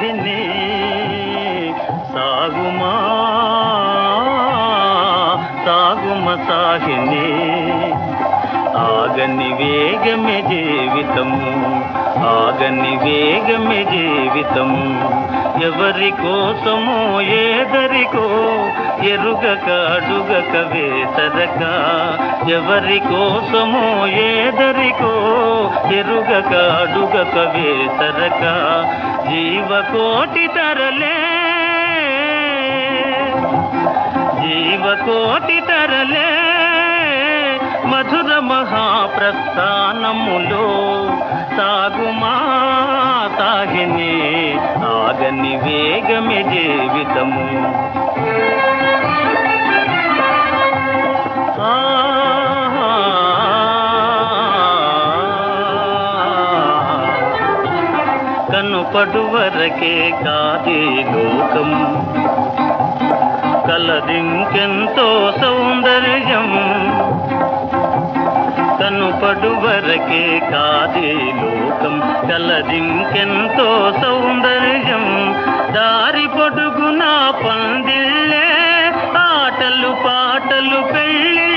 విని సాగుమా సాగుమ సాహిని. ఆగని వేగమే జీవితము ఆగని వేగమే జీవితము ఎవరి కోసమో ఏదరికో ఎరుగక అడుగక వేసరక. ఎవరి కోసమో ఏదరికో ఎరుగక అడుగక వేసరక. జీవకోటి తరలే. జీవకోటి తరలే. మధుర మహాప్రస్థానములో సాగుమా తాగిని ఆగని వేగమే జీవితము. కనుపడువరకే కాదే లోకం. కలదింకెంతో సౌందర్యం. కనుపడువరకే కాదే లోకం. కలదింకెంతో సౌందర్యం. దారి పొడుగునా పందిళ్ళే ఆటలు పాటలు పెళ్ళి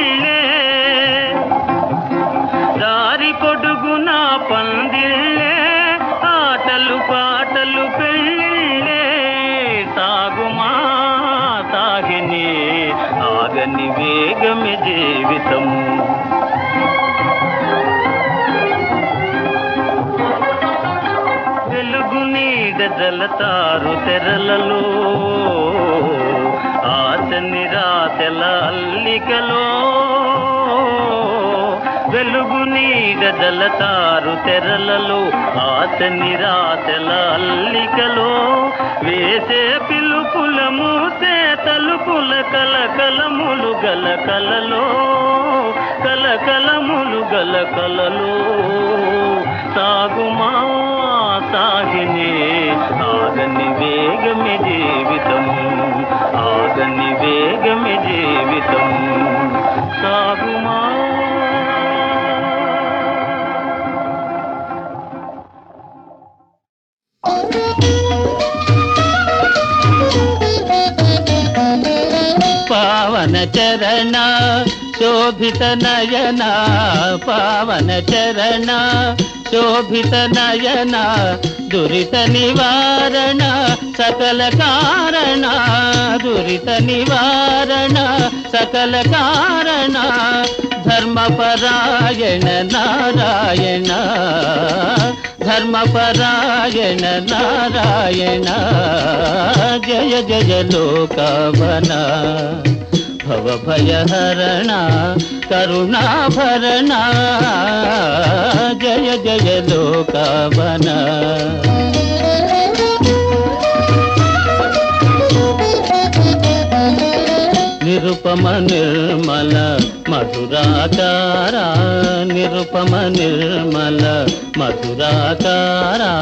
వేగమి జీవితం. వెలుగు నీడ జలతారు తెరలలో ఆశ నిరాశల అల్లికలో. వెలుగు నీడ జలతారు తెరలలో ఆశ నిరాశల అల్లికలో. వేసే పిలుపుల మూసే తలుపుల కలకలములు గల కలలో కలకలములు గల కలలో. సాగుమా సాగినే ఆగని వేగమి జీవితము ఆగని వేగమి జీవితం. चरण शोभित नयना, पावन चरण शोभित नयना, दुरित निवारण सकल कारण, दुरित निवारण सकल कारण धर्मपरायण नारायण धर्मपरायण नारायण, जय जय लोकवना। భవభయహరణ కరుణాభరణ జయ జయ లోకవన. నిరుపమ నిర్మల మధురాకారా నిరుపమ నిర్మల మధురాకారా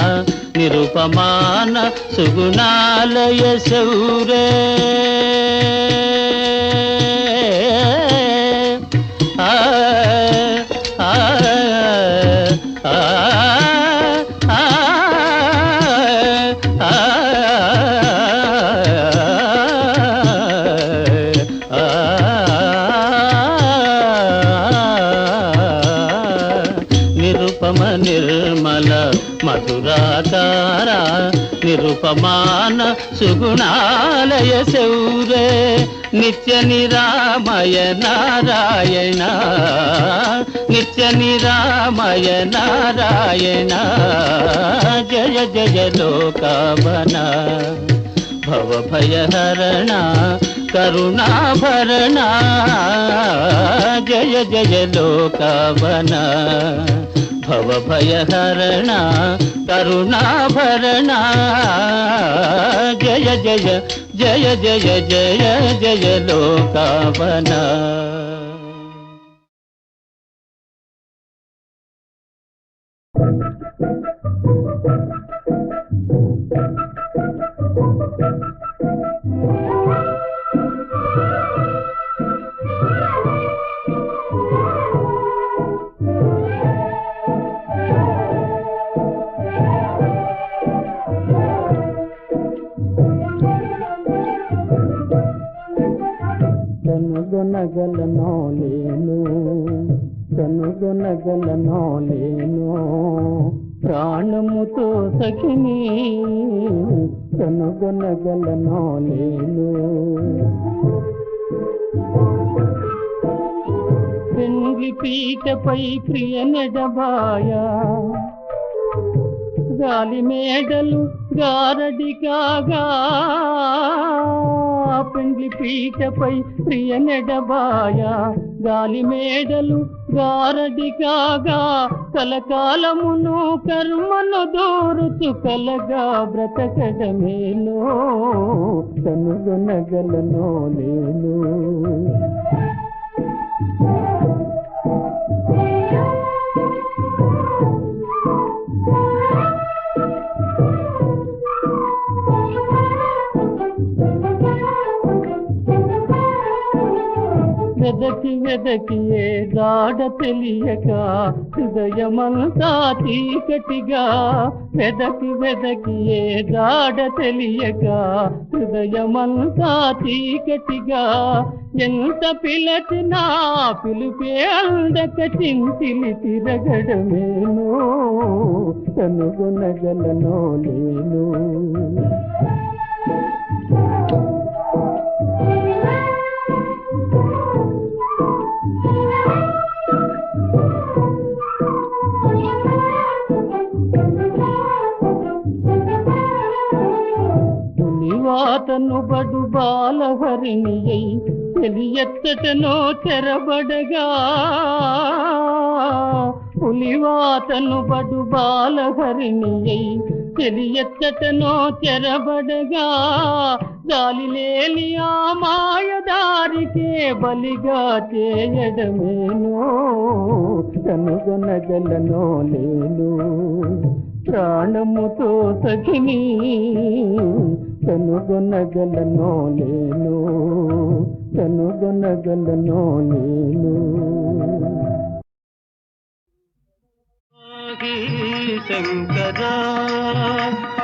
నిరుపమాన సుగుణాలయ శౌరే. ఉపమాన సుగుణాలయ శౌరే నిత్య నిరామయ నారాయణ. నిత్య నిరామయ నారాయణ. జయ జయ లోకవన భవభయహరణ కరుణాభరణ. జయ జయ లోకవన భవభయహరణ కరుణాభరణ జయ జయ జయ జయ జయ జయ లోకావనా Thank you. కనుగొనగలనో లేను ప్రాణముతో సఖిని. కనుగొనగలనో లేను పెంగి పీటపై ప్రియ నెడబాయా గాలి మేడలు గారడి కాగా పెండ్లి పీటపై ప్రియ నెడబాయ గాలి మేడలు గారడి కాగా కలకాలమును కర్మను దోరుచు కలగా బ్రతకడమేలో కనుగొనగలనో నేను. వెదకి వెదకి ఏ గాఢ తెలియక హృదయమంతా చీకటిగా వెదకి వెదకి ఏ గాఢ తెలియక హృదయమంతా చీకటిగా ఎంత పిలచినా పిలిపే అందక చింతిలి తిరగడమేను కనుగొనగలనో లేను. బడు బాలహరిణి అయి చెలియత్తటనో తెరబడగా పులివాతను బడు బాలహరిణి అయి చెలియత్తటనో తెరబడగా గాలిలేని ఆ మాయదారికే బలిగా చేయడమేనో కనుగొనగలనో లేను. ప్రాణముతో సఖిని కనుగొనగలనో లేను కనుగొనగలనో లేను శంకరా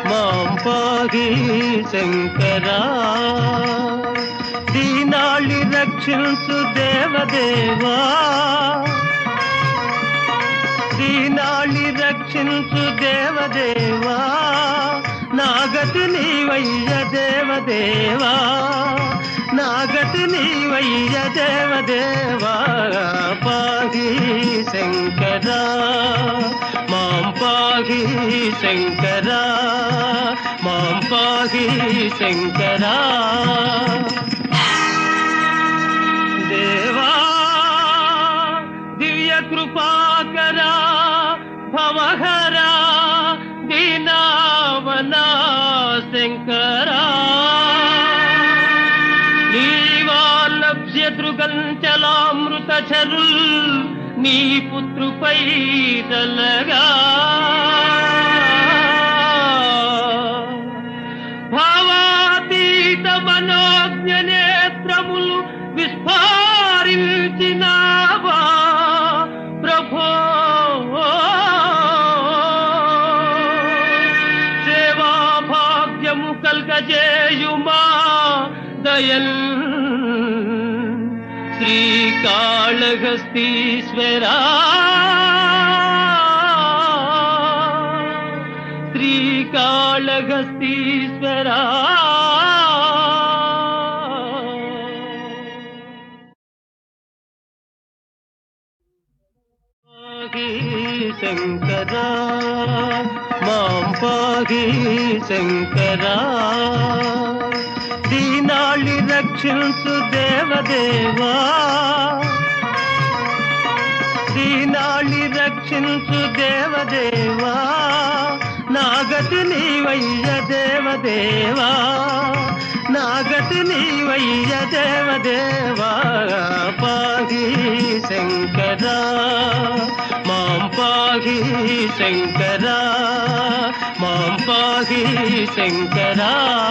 మాం శంకరా. దీనాళి రక్షించు దేవదేవా. దీనాళి రక్షించు దేవదేవా. నాగతి నీవయ్య దేవదేవా నాగతి నీవయ్య దేవదేవా పాహి శంకరా మాం పాహి శంకరా మాం పాహి శంకరా. దేవా దివ్య కృపా నీవాలభ్యతృగంచలామృత చరుల్ నీ పుత్రుపై దలగా శ్రీకాళహస్తీశ్వరా శ్రీకాళహస్తీశ్వరా పాహి శంకరా మాం పాహి శంకరా దీనాళి రక్షించు దేవదేవా. దీనాళి రక్షించు దేవదేవా. నాగతి నీవయ్య దేవదేవా. నాగతి నీవయ్య దేవదేవా. పాహి శంకరా మాం పాహి శంకరా మాం పాహి శంకరా.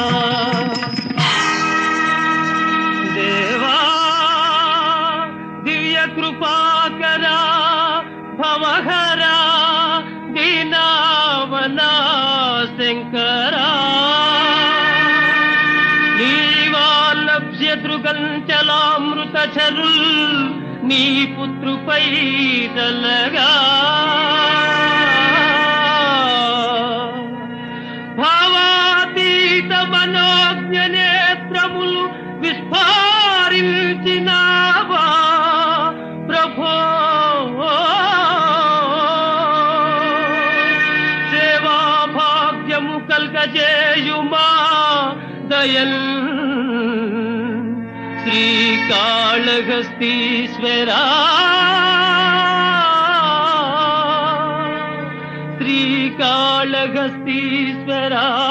దీనావనా శంకరా నీవాలభ్యతృగంచలామృత చరుల్ నీ పుత్రుపై తలగా భాగ్యము కల్గజేయుమా దయల్ శ్రీకాళహస్తీశ్వరా శ్రీకాళహస్తీశ్వరా.